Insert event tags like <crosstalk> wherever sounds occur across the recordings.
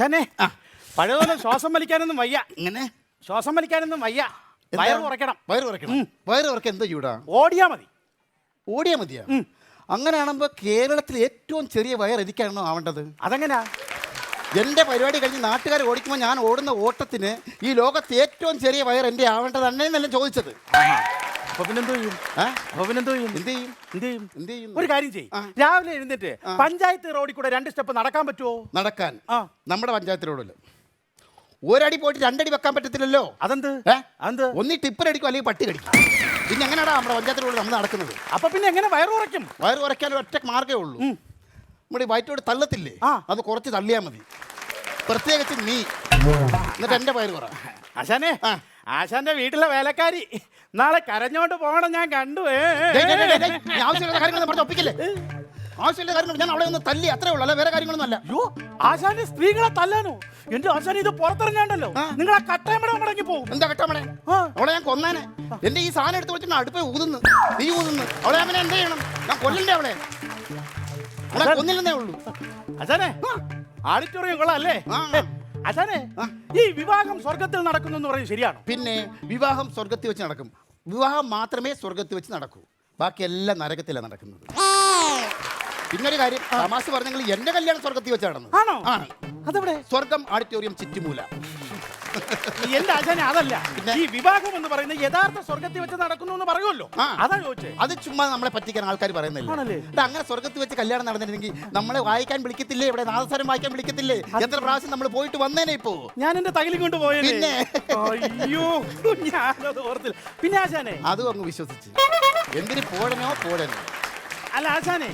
അശാനെ പഴയതുപോലെ ശ്വാസം വലിക്കാനൊന്നും വയ്യ. ഇങ്ങനെ ശ്വാസം വലിക്കാനൊന്നും വയ്യ. വയർ വയറ് കുറയ്ക്കണം വയറ് കുറയ്ക്കണം വയറ് കുറയ്ക്കാൻ എന്താ ചൂടാ? ഓടിയാ മതി. ഓടിയാ മതിയാ? അങ്ങനെയാണെമ്പോ കേരളത്തിൽ ഏറ്റവും ചെറിയ വയർ എനിക്കാണോ ആവേണ്ടത്? അതെങ്ങനെയാ എന്റെ പരിപാടി കഴിഞ്ഞ് നാട്ടുകാർ ഓടിക്കുമ്പോൾ ഞാൻ ഓടുന്ന ഓട്ടത്തിന് ഈ ലോകത്തെ ഏറ്റവും ചെറിയ വയർ എന്റെ ആവേണ്ടത് അന്നേ ചോദിച്ചത് അപ്പൊ പിന്നെന്തോ ചെയ്യും ആ? അപ്പൊ പിന്നെന്തോ ചെയ്യും എന്ത് ചെയ്യും? എന്ത് ചെയ്യും? എന്ത് ചെയ്യും? ഒരു കാര്യം ചെയ്യും. ആ. രാവിലെ എഴുന്നേറ്റ് പഞ്ചായത്ത് റോഡിൽ കൂടെ രണ്ട് സ്റ്റെപ്പ് നടക്കാൻ പറ്റുമോ നടക്കാൻ. ആ. നമ്മുടെ റോഡിൽ. ഒരടി പോയിട്ട് രണ്ടടി വെക്കാൻ പറ്റത്തില്ലല്ലോ. അതെന്ത്? ഏ? അതെന്ത്? ഒന്നി ടിപ്പർ അടിക്കും അല്ലെങ്കിൽ പട്ടി കടിക്കും. പിന്നെ എങ്ങനെയാടാ നമ്മുടെ പഞ്ചായത്ത് റോഡിൽ നമ്മൾ നടക്കുന്നത്? അപ്പൊ പിന്നെ എങ്ങനെ വയറുറയ്ക്കും വയറ് കുറയ്ക്കാൻ ഒറ്റ മാർഗമേ ഉള്ളൂ. നമ്മുടെ ഈ വയറ്റോട് തള്ളത്തില്ലേ? ആ. അത് കുറച്ച് തള്ളിയാൽ മതി. പ്രത്യേകിച്ച് നീ. എന്നിട്ട് എന്റെ വയറ് കുറ. ആശാനെ ആ. ആശാന്റെ വീട്ടിലെ വേലക്കാരി. നാളെ കരഞ്ഞോണ്ട് പോകണം ഞാൻ കണ്ടു. ആവശ്യമില്ലാത്ത കാര്യങ്ങളൊന്നും പറഞ്ഞ് ഒപ്പിക്കില്ലേ? ആവശ്യമില്ല കാര്യങ്ങൾ ഞാൻ അവളെ ഒന്ന് തല്ലി അത്രേ ഉള്ളൂ അല്ല വേറെ കാര്യങ്ങളൊന്നും അല്ല അയ്യോ ആശാന്റെ സ്ത്രീകളെ തല്ലാനോ? എന്റെ ആശാൻ ഇത് പുറത്തിറങ്ങാണ്ടല്ലോ. നിങ്ങൾ ആ കട്ടയമട മടങ്ങി പോകും എന്താ കെട്ടാമണേ അവളെ ഞാൻ കൊന്നാനെ. എന്റെ ഈ സാധനം എടുത്ത് വെച്ചിട്ട് അടുപ്പേ ഊതുന്നു. നീ ഊതുന്നു. അവളെ അവനെ എന്ത് ചെയ്യണം? ഞാൻ കൊല്ലണ്ടേ അവളെ? അവളെ കൊന്നില്ലെന്നേ ഉള്ളൂ. അച്ഛനെ ആഡിറ്റോറിയം കൊള്ളാല്ലേ ആ. ആശാനെ ഈ വിവാഹം സ്വർഗത്തിൽ നടക്കുന്നു എന്ന് പറയും ശരിയാണ്? പിന്നെ വിവാഹം സ്വർഗത്തിൽ വെച്ച് നടക്കും. വിവാഹം മാത്രമേ സ്വർഗത്തിൽ വെച്ച് നടക്കൂ. ബാക്കിയെല്ലാം നരകത്തിലാണ് നടക്കുന്നത്. പിന്നൊരു കാര്യം തമാശ പറഞ്ഞെങ്കിൽ എന്റെ കല്യാണം സ്വർഗത്തിൽ വെച്ച് നടന്നത്. ആണോ? ആണ് അതെവിടെ? സ്വർഗം ഓഡിറ്റോറിയം ചുറ്റുമൂല. എന്റെ ആശാനെ അതല്ല? ഈ വിവാഹം എന്ന് പറയുന്നത് യഥാർത്ഥ സ്വർഗത്തിൽ വെച്ച് നടക്കുന്നു എന്ന് പറയുമല്ലോ. ആ. അതാ ചോദിച്ചേ. അത് ചുമ്മാ നമ്മളെ പറ്റിക്കാൻ ആൾക്കാർ പറയുന്നില്ല. ആണല്ലേ? അങ്ങനെ സ്വർഗത്തിൽ വെച്ച് കല്യാണം നടന്നിരുന്നെങ്കിൽ നമ്മളെ വായിക്കാൻ വിളിക്കത്തില്ലേ? ഇവിടെ നാദസ്വരം വായിക്കാൻ വിളിക്കത്തില്ലേ? എത്ര പ്രാവശ്യം നമ്മൾ പോയിട്ട് വന്നേനെ ഇപ്പോ? ഞാൻ എന്റെ തകിലും കൊണ്ട് പോയത് പിന്നെ? അയ്യോ ഞാനത് ഓർത്തില്ല. പിന്നെ ആശാനെ. അതും അങ്ങ് വിശ്വസിച്ച്. എന്തിന് പോഴനോ പോഴനോ അല്ല ആശാനെ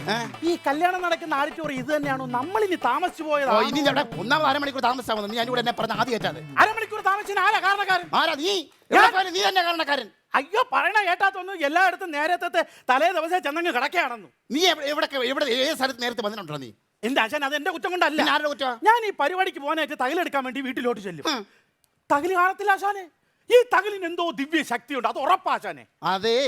ഈ കല്യാണം നടക്കുന്ന ആഡിറ്റോറിയം ഇത് തന്നെയാണോ? നമ്മൾ ഇനി താമസിച്ചു പോയത്. ഇനി ഇവിടെ ഒന്നാമത് അരമണിക്കൂർ നീ അതിനൂടെ എന്നെ പറഞ്ഞ ആദ്യം ഏറ്റാത് അരമണിക്കൂർ താമസിച്ചാൽ ആരാ കാരണക്കാരൻ? ആരാ നീ? നീ തന്നെ കാരണക്കാരൻ. അയ്യോ പറയണ കേട്ടാത്തൊന്നും എല്ലായിടത്തും നേരത്തെ തലേ ദിവസം ചെന്നങ്ങ് കിടക്കുകയാണെന്നു. നീ എവിടെ എവിടെ ഏത് സ്ഥലത്ത് നേരത്തെ വന്നിട്ടുണ്ടോ നീ? എന്റെ അച്ഛൻ അത് എന്റെ കുറ്റം കൊണ്ടല്ല. ഞാൻ ഈ പരിപാടിക്ക് പോകാനായിട്ട് തകലെടുക്കാൻ വേണ്ടി വീട്ടിലോട്ട് ചെല്ലും. തകിൽ കാണത്തില്ല ആശാനെ. ഈ തകലിന് എന്തോ ദിവ്യ ശക്തിയുണ്ട് അത് ഉറപ്പാശാനെ അതേ.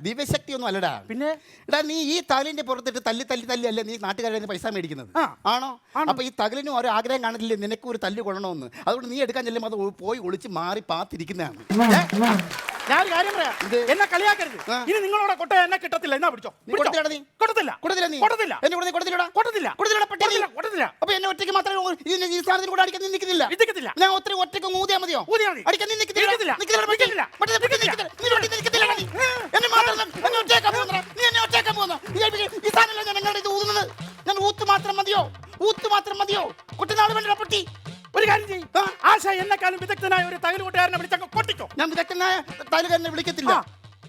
ദിവ്യശക്തി ഒന്നും അല്ലടാ. പിന്നെ? എടാ നീ ഈ തകലിന്റെ പുറത്തിട്ട് തല്ലി തല്ലി തല്ലി അല്ലേ നീ നാട്ടുകാരെ കയ്യിൽ നിന്ന് പൈസ മേടിക്കുന്നത്? ആ. ആണോ. അപ്പൊ ഈ തകലിനും ഓരോ ആഗ്രഹം കാണില്ലേ നിനക്ക് ഒരു തല്ല് കൊള്ളണമെന്ന്? അതുകൊണ്ട് നീ എടുക്കാൻ ചെല്ലുമ്പോൾ അത് ഒ- പോയി ഒളിച്ച് മാറി പാത്തിരിക്കുന്നതാണ്. ഞാൻ ഒരു കാര്യം പറയാം? എന്നെ കളിയാക്കരുത് ആ. ഇനി നിങ്ങളോട് കൊട്ട എന്നെ കിട്ടത്തില്ല എന്നാ പിടിച്ചോ നീ പിടിച്ചോ. കൊടുത്തില്ലടാ നീ? കൊടുത്തില്ല കൊടുത്തില്ല നീ കൊടുത്തില്ല എന്നെ കൂടെ നീ കൊടുത്തില്ലടാ കൊടുത്തില്ല കൊടുത്തില്ലടാ പട്ടി കൊടുത്തില്ല കൊടുത്തില്ല അപ്പൊ എന്നെ ഒറ്റയ്ക്ക് മാത്രമേ ഉ- ഈ സാധനത്തിന് കൂടെ അടിക്കാൻ നീ നിൽക്കുന്നില്ല ഇരിക്കത്തില്ല ഞാൻ ഒത്തിരി ഒറ്റയ്ക്ക് ഊതിയാ മതിയോ ഊതിയാ മതി. അടിക്കാൻ നീ നിൽക്കുന്നില്ല നിൽക്കത്തില്ല. നിൽക്കുന്നില്ല, പട്ടി. നിൽക്കത്തില്ല. പട്ടി, പട്ടി, നിൽക്കത്തില്ല. നീ പട്ടി നിൽക്കത്തില്ലടാ നീ. എന്നെ മാത്രം എന്നെ ഒറ്റയ്ക്കാൻ പോകുന്നതാ. നീ എന്നെ ഒറ്റയ്ക്കാൻ പോകുന്നു. ഈ ഞാൻ നിങ്ങളുടെ ഇത് ഊതുന്നത് ഞാൻ ഊത്ത് മാത്രം മതിയോ ഊത്ത് മാത്രം മതിയോ കുട്ടനാട് വേണ്ട പട്ടി ഒരു കാര്യം ചെയ്യും. ആശ എന്നെക്കാളും വിദഗ്ധനായ ഒരു തകിൽ കൂട്ടുകാരനെ വിളിച്ചങ്ങ് കൊട്ടിക്കോ. ഞാൻ വിദഗ്ധനായ തകലുകാരനെ വിളിക്കത്തില്ല.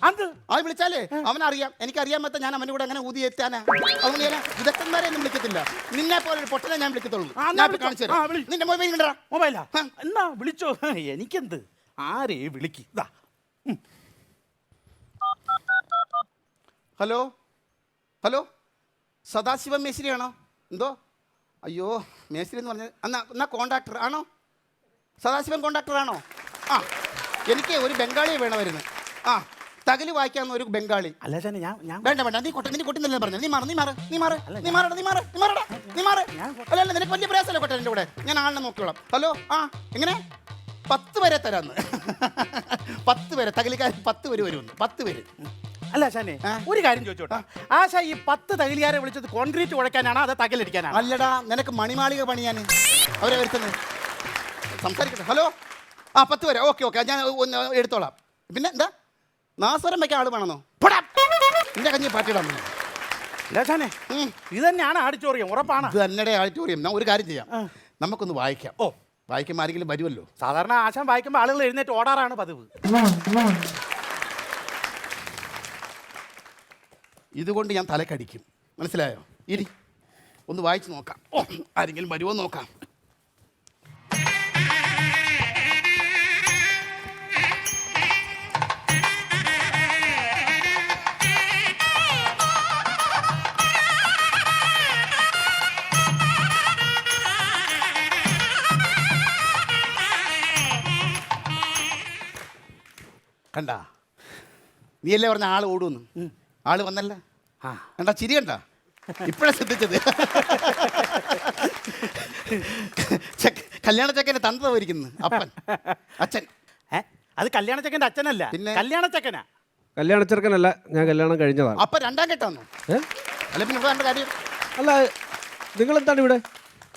അത്? അവൻ വിളിച്ചാലേ അവനറിയാം. എനിക്കറിയാൻ പറ്റാ ഞാൻ അവന്റെ കൂടെ അങ്ങനെ ഊതി എത്താനാ അതുകൊണ്ട് ഞാൻ വിദഗ്ധന്മാരെ ഒന്നും വിളിക്കത്തില്ല. നിന്നെ പോലെ ഒരു പൊട്ടനെ ഞാൻ വിളിക്കത്തുള്ളൂ. ഞാൻ കാണിച്ചു നിന്റെ മൊബൈൽ കണ്ടാ? മൊബൈലാ. എന്നാ വിളിച്ചോ? എനിക്കെന്ത്? ആരേ വിളിക്ക്? ഇതാ ഹലോ? ഹലോ? സദാശിവം മേശ്രിയാണോ എന്തോ? അയ്യോ മേശ്രി എന്ന് പറഞ്ഞാൽ എന്നാ എന്നാ കോണ്ടാക്ടർ ആണോ? സദാശിവൻ കോണ്ടാക്ടർ ആണോ? ആ എനിക്ക് ഒരു ബംഗാളിയെ വേണമായിരുന്നു. ആ തകൽ വായിക്കാവുന്ന ഒരു ബംഗാളി. അല്ല ഞാൻ ഞാൻ വേണ്ട വേണ്ട നീ കൊട്ട നീ കൊട്ടുന്നില്ല പറഞ്ഞു നീ മാറ് നീ മാറ നീ മാറ നീ മാറ നീ മാറ നീ മാറട നീ മാറ. അല്ല അല്ല നിനക്ക് വലിയ പ്രയാസമല്ല കൊട്ടൻ എന്റെ കൂടെ? ഞാൻ ആളിനെ നോക്കിക്കോളാം. ഹലോ ആ എങ്ങനെ? പത്ത് പേരെ തരാന്ന്. <laughs> പത്ത് പേരെ തകലിക്കാർ പത്ത് പേര് വരുമെന്ന്. പത്ത് പേര്. അല്ല ഷാനെ ഒരു കാര്യം ചോദിച്ചോട്ടെ? ആശ ഈ പത്ത് തകിലിയാരെ വിളിച്ചത് കോൺക്രീറ്റ് ഉഴക്കാനാണോ അത് തകിലടിക്കാനാണോ? അല്ലടാ നിനക്ക് മണിമാളിക പണിയാൻ അവരെ വരുത്തുന്നത് സംസാരിക്കട്ടെ. ഹലോ? ആ പത്ത് പേരെ. Okay okay. ഞാൻ ഒന്ന് എടുത്തോളാം. പിന്നെ എന്താ? നാസരം വയ്ക്കാൻ ആൾ വേണമെന്നോ? പോടാ. നിന്റെ കഞ്ഞി പാട്ടിടാൻ ഉം. ഇത് തന്നെയാണ് ആഡിറ്റോറിയം ഉറപ്പാണ്. ഇത് തന്നെ ഓഡിറ്റോറിയം ഞാൻ ഒരു കാര്യം ചെയ്യാം. നമുക്കൊന്ന് വായിക്കാം. ഓ. വായിക്കുമ്പോൾ ആരെങ്കിലും വരുമല്ലോ സാധാരണ ആശാൻ വായിക്കുമ്പോൾ ആളുകൾ എഴുന്നേറ്റ് ഓടാറാണ് പതിവ്. ഇതുകൊണ്ട് ഞാൻ തലക്കടിക്കും. മനസ്സിലായോ? ഇരി. ഒന്ന് വായിച്ച് നോക്കാം. ഓ ആരെങ്കിലും വരുമോ നോക്കാം. കണ്ട? നീയല്ലേ പറഞ്ഞ ആൾ ഓടുമെന്ന് ആൾ വന്നല്ല. ആ. കണ്ടാ ചിരി കണ്ട? ഇപ്പോഴാണ് ശ്രദ്ധിച്ചത്. കല്യാണ ചെക്കനെ തന്ത പോയിരിക്കുന്നു അപ്പൻ. അച്ഛൻ. ഏ? അത് കല്യാണ ചെക്കന്റെ അച്ഛനല്ല. പിന്നെ? കല്യാണ ചെക്കനാ. കല്യാണ ചെറുക്കനല്ല ഞാൻ കല്യാണം കഴിഞ്ഞതാണ്. അപ്പ രണ്ടാം കെട്ടാന്നോ ഏ? അല്ല പിന്നെ ഇവിടെ കണ്ട കാര്യം. അല്ല നിങ്ങൾ എന്താണ് ഇവിടെ?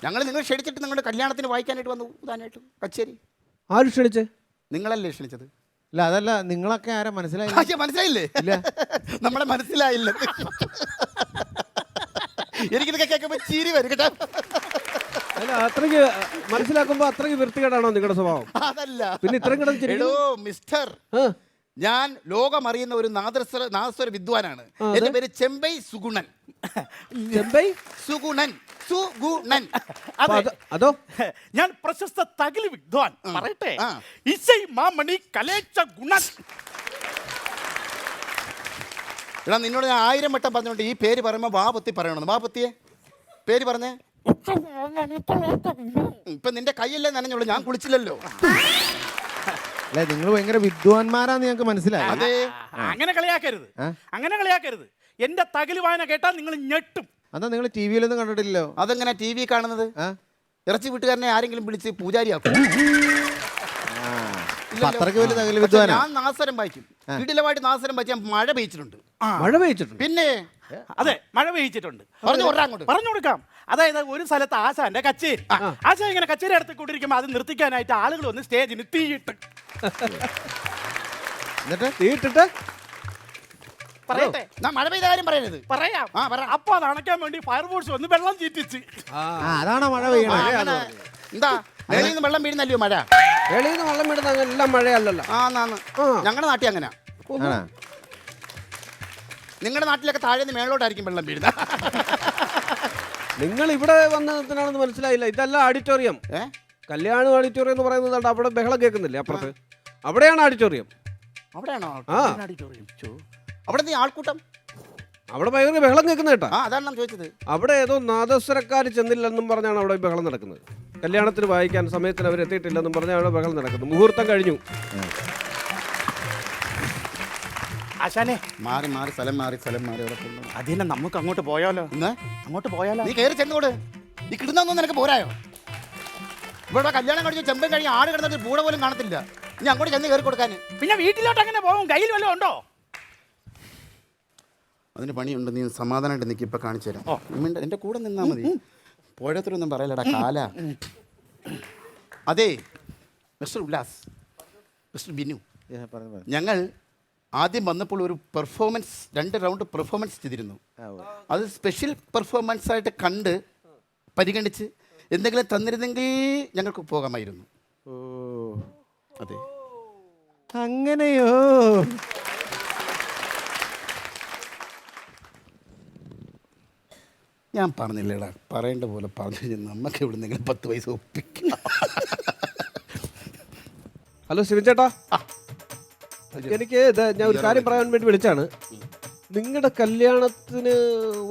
ഞങ്ങൾ നിങ്ങൾ ക്ഷണിച്ചിട്ട് നിങ്ങളുടെ കല്യാണത്തിന് വായിക്കാനായിട്ട് വന്നു ഉദാനായിട്ട് കച്ചേരി. ആര് ക്ഷണിച്ചേ? നിങ്ങളല്ലേ ക്ഷണിച്ചത്? ഇല്ല അതല്ല നിങ്ങളൊക്കെ ആരാ? മനസ്സിലായി മനസ്സിലായില്ലേ? നമ്മളെ മനസ്സിലായില്ല. എനിക്കിതൊക്കെ കേൾക്കുമ്പോ ചിരി വരും കേട്ടോ. അല്ല അത്രയ്ക്ക് മനസ്സിലാക്കുമ്പോ അത്രയ്ക്ക് വൃത്തികേടാണോ നിങ്ങളുടെ സ്വഭാവം? അതല്ല. പിന്നെ ഇത്രയും കിടന്ന് ചിരിക്കുന്നു? എടോ മിസ്റ്റർ ഞാൻ ലോകമറിയുന്ന ഒരു നാദസ്വര നാദസ്വര വിദ്വാനാണ്. എന്റെ പേര് ചെമ്പൈ സുഗുണൻ. ചെമ്പൈ? സുഗുണൻ സുഗുണൻ. അതെ. അതോ ഞാൻ പ്രശസ്ത തകിലി വിദ്വാൻ. പറയട്ടെ? ഇസൈ മാമണി കലേച്ച ഗുണൻ. എടാ നിന്നോട് ഞാൻ ആയിരം വട്ടം പറഞ്ഞോണ്ട് ഈ പേര് പറയുമ്പോൾ വാപത്തി പറയണമെന്ന്. വാപത്തിയെ പേര് പറഞ്ഞേ. ഇപ്പൊ നിന്റെ കൈയല്ലേ നനഞ്ഞുള്ളൂ. ഞാൻ കുളിച്ചില്ലല്ലോ. അല്ലെ നിങ്ങൾ ഭയങ്കര വിദ്വാൻമാരാന്ന് ഞങ്ങൾക്ക് മനസ്സിലായി. അതെ. അങ്ങനെ കളിയാക്കരുത്. അങ്ങനെ കളിയാക്കരുത്. എന്റെ തകിൽ വായന കേട്ടാൽ നിങ്ങൾ ഞെട്ടും. അതാ നിങ്ങൾ ടി വിയിലൊന്നും കണ്ടിട്ടില്ലല്ലോ. അതെങ്ങനെ ടി വി കാണുന്നത്? ഇറച്ചി വീട്ടുകാരനെ ആരെങ്കിലും വിളിച്ച് പൂജാരിയാക്കും? ഞാൻ നാസരം വായിക്കും. വീട്ടിലെ വായിട്ട് നാസരം വായിച്ച് ഞാൻ മഴ പെയ്ച്ചിട്ടുണ്ട്. മഴ പെയ്ച്ചിട്ടുണ്ട്. പിന്നെ? അതെ മഴ പെയ്യിച്ചിട്ടുണ്ട് പറഞ്ഞു കൊടുക്കാം അങ്ങോട്ട്. പറഞ്ഞു കൊടുക്കാം. അതായത് ഒരു സ്ഥലത്ത് ആശാന്റെ കച്ചേരി. ആശ ഇങ്ങനെ കച്ചേരി നടത്തിക്കൊണ്ടിരിക്കുമ്പോൾ അത് നിർത്തിക്കാനായിട്ട് ആളുകൾ വന്ന് സ്റ്റേജിന് തീയിട്ട്. എന്നിട്ട്? തീയിട്ടിട്ട്? പറയട്ടെ. ഞാൻ മഴ പെയ്ത കാര്യം പറയരുത്. പറയാം. ആ, പറ. അപ്പൊ അത് അണയ്ക്കാൻ വേണ്ടി ഫയർഫോഴ്സ് വന്ന് വെള്ളം ചീറ്റിച്ച്. ആ അതാണ് അതാണോ മഴ ആ, പെയ്യണേ അങ്ങനെ. എന്താ? മേളിൽ നിന്ന് വെള്ളം വീഴുന്നല്ലയോ മഴ? വെളിയിൽ നിന്ന് വെള്ളം വിടുന്ന എല്ലാം മഴയല്ലല്ലോ. ആ നാന്ന് ആ. ഞങ്ങളുടെ നാട്ടിൽ അങ്ങനെ. ആണോ? നിങ്ങളുടെ നാട്ടിലൊക്കെ താഴെ നിന്ന് മേളോട്ടായിരിക്കും വെള്ളം വീഴുന്നത് നിങ്ങൾ ഇവിടെ വന്നതിനാണെന്ന് മനസ്സിലായില്ല. ഇതല്ല ഓഡിറ്റോറിയം ഏ? കല്യാണ ഓഡിറ്റോറിയം എന്ന് പറയുന്നത് അവിടെ ബഹളം കേൾക്കുന്നില്ലേ അപ്പുറത്ത്? അവിടെയാണ് ഓഡിറ്റോറിയം അവിടെയാണോ? ആ. ഓഡിറ്റോറിയം അവിടെ നീ ആൾക്കൂട്ടം? അവിടെ ഭയങ്കര ബഹളം കേൾക്കുന്ന കേട്ടാ. ആ അതാണ് ചോദിച്ചത്. അവിടെ ഏതോ നാദസ്വരക്കാർ ചെന്നില്ലെന്നും പറഞ്ഞാണ് അവിടെ ഈ ബഹളം നടക്കുന്നത്. കല്യാണത്തിന് വായിക്കാൻ സമയത്തിന് അവർ എത്തിയിട്ടില്ലെന്നും പറഞ്ഞാൽ അവിടെ ബഹളം നടക്കുന്നത്. മുഹൂർത്തം കഴിഞ്ഞു. ആശാനെ. മാറി മാറി സ്ഥലം മാറി സ്ഥലം മാറി അവിടെ അതിനെ നമുക്ക് അങ്ങോട്ട് പോയാലോ? അങ്ങോട്ട് പോയാലോ? നീ കയറി ചെന്നോട്. നീ കിടന്നൊന്നും നിനക്ക് പോരായോ? ഇവിടെ കല്യാണം കഴിഞ്ഞ് ചെമ്പൻ കഴിഞ്ഞ് ആട് കിടന്നിട്ട് പൂട പോലും കാണത്തില്ല. നീ അങ്ങോട്ട് ചെന്ന് കയറി കൊടുക്കാൻ പിന്നെ വീട്ടിലോട്ട് അങ്ങനെ പോകും കയ്യിൽ വല്ലതും ഉണ്ടോ? അതിന് പണിയുണ്ട്. നീ സമാധാനമായിട്ട് നിൽക്കി ഇപ്പൊ കാണിച്ചു തരാം. എന്റെ കൂടെ നിന്നാ മതി. പോഴത്തിലൊന്നും പറയലടാ കാല. അതെ മിസ്റ്റർ ഉല്ലാസ് മിസ്റ്റർ ബിനു. ഞങ്ങൾ ആദ്യം വന്നപ്പോൾ ഒരു പെർഫോമൻസ് രണ്ട് റൗണ്ട് പെർഫോമൻസ് ചെയ്തിരുന്നു. അത് സ്പെഷ്യൽ പെർഫോമൻസ് ആയിട്ട് കണ്ട് പരിഗണിച്ച് എന്തെങ്കിലും തന്നിരുന്നെങ്കിൽ ഞങ്ങൾക്ക് പോകാമായിരുന്നു ഓ. അതെ. അങ്ങനെയോ? ഞാൻ പറഞ്ഞില്ലേടാ പറയേണ്ട പോലെ പറഞ്ഞു കഴിഞ്ഞാൽ നമുക്ക് ഇവിടെ നിങ്ങൾ പത്ത് പൈസ ഒപ്പിക്കണം ഹലോ ശിവൻ ചേട്ടാ എനിക്ക് ഞാൻ ഒരു കാര്യം പറയാൻ വേണ്ടി വിളിച്ചാണ്. നിങ്ങളുടെ കല്യാണത്തിന്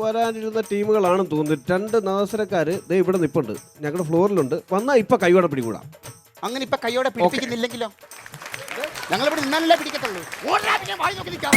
വരാനിരുന്ന ടീമുകളാണെന്ന് തോന്നുന്നു. രണ്ട് നാസരക്കാര് ദേ ഇവിടെ നിപ്പുണ്ട്. ഞങ്ങളുടെ ഫ്ലോറിലുണ്ട്. വന്നാ ഇപ്പൊ കൈയോടെ പിടികൂടാം. അങ്ങനെ ഇപ്പൊ കൈയോടെ പിടിപ്പിക്കുന്നില്ലെങ്കിലോ? ഞങ്ങളിവിടെ നിന്നല്ലേ പിടിക്കത്തുള്ളൂ. ഓടാ പിന്നെ വായി നോക്കി നിൽക്കാം.